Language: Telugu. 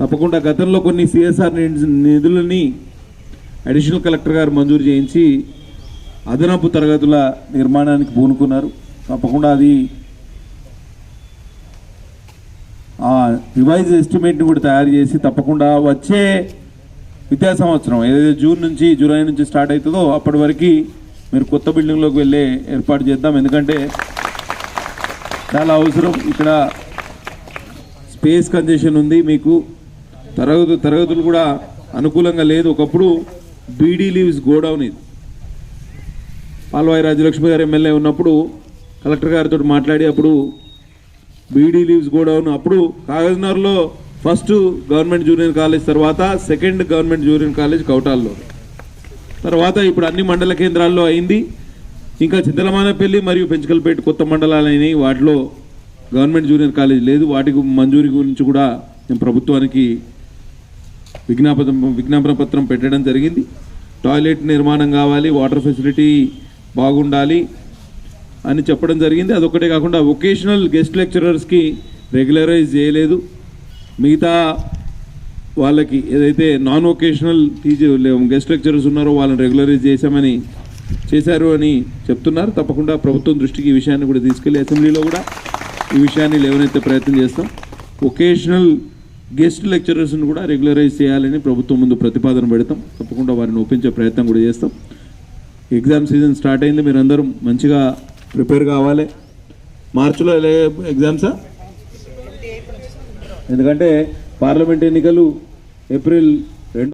తప్పకుండా గతంలో కొన్ని సిఎస్ఆర్ నిధులని అడిషనల్ కలెక్టర్ గారు మంజూరు చేయించి అదనపు తరగతుల నిర్మాణానికి పూనుకున్నారు. తప్పకుండా అది ఆ రివైజ్ ఎస్టిమేట్ని కూడా తయారు చేసి తప్పకుండా వచ్చే విద్యా సంవత్సరం ఏదైతే జూన్ నుంచి జూలై నుంచి స్టార్ట్ అవుతుందో అప్పటి వరకు మీరు కొత్త బిల్డింగ్లోకి వెళ్ళే ఏర్పాటు చేద్దాం. ఎందుకంటే చాలా అవసరం. ఇక్కడ స్పేస్ కంజెషన్ ఉంది మీకు. తరగతి తరగతులు కూడా అనుకూలంగా లేదు. ఒకప్పుడు బీడీ లీవ్స్ గోడౌన్ ఇది. పాల్వాయి రాజలక్ష్మి గారు ఎమ్మెల్యే ఉన్నప్పుడు కలెక్టర్ గారితో మాట్లాడి అప్పుడు బీడీ లీవ్స్ గోడౌన్. అప్పుడు కాగజ్నగర్లో ఫస్ట్ గవర్నమెంట్ జూనియర్ కాలేజ్ తర్వాత సెకండ్ గవర్నమెంట్ జూనియర్ కాలేజ్ కౌటాల్లో. తర్వాత ఇప్పుడు అన్ని మండల కేంద్రాల్లో అయింది. ఇంకా చింతలమానపల్లి మరియు పెంచకల్పేట కొత్త మండలాలు వాటిలో గవర్నమెంట్ జూనియర్ కాలేజ్ లేదు. వాటికి మంజూరీ గురించి కూడా నేను ప్రభుత్వానికి విజ్ఞాపన విజ్ఞాపన పత్రం పెట్టడం జరిగింది. టాయిలెట్ నిర్మాణం కావాలి వాటర్ ఫెసిలిటీ బాగుండాలి అని చెప్పడం జరిగింది. అదొకటే కాకుండా వొకేషనల్ గెస్ట్ లెక్చరర్స్కి రెగ్యులరైజ్ చేయలేదు. మిగతా వాళ్ళకి ఏదైతే non vocational teacher guest lecturers ఉన్నారో వాళ్ళని రెగ్యులరైజ్ చేశామని చేశారు అని చెప్తున్నారు. తప్పకుండా ప్రభుత్వం దృష్టికి ఈ విషయాన్ని కూడా తీసుకెళ్ళి అసెంబ్లీలో కూడా ఈ విషయాన్ని లేవనెత్తే ప్రయత్నం చేస్తాం. వొకేషనల్ గెస్ట్ లెక్చరర్స్ని కూడా రెగ్యులరైజ్ చేయాలని ప్రభుత్వం ముందు ప్రతిపాదన పెడతాం. తప్పకుండా వారిని ఒప్పించే ప్రయత్నం కూడా చేస్తాం. ఎగ్జామ్ సీజన్ స్టార్ట్ అయింది. మీరందరూ మంచిగా ప్రిపేర్ కావాలి. మార్చిలో ఎగ్జామ్సా? ఎందుకంటే పార్లమెంట్ ఎన్నికలు ఏప్రిల్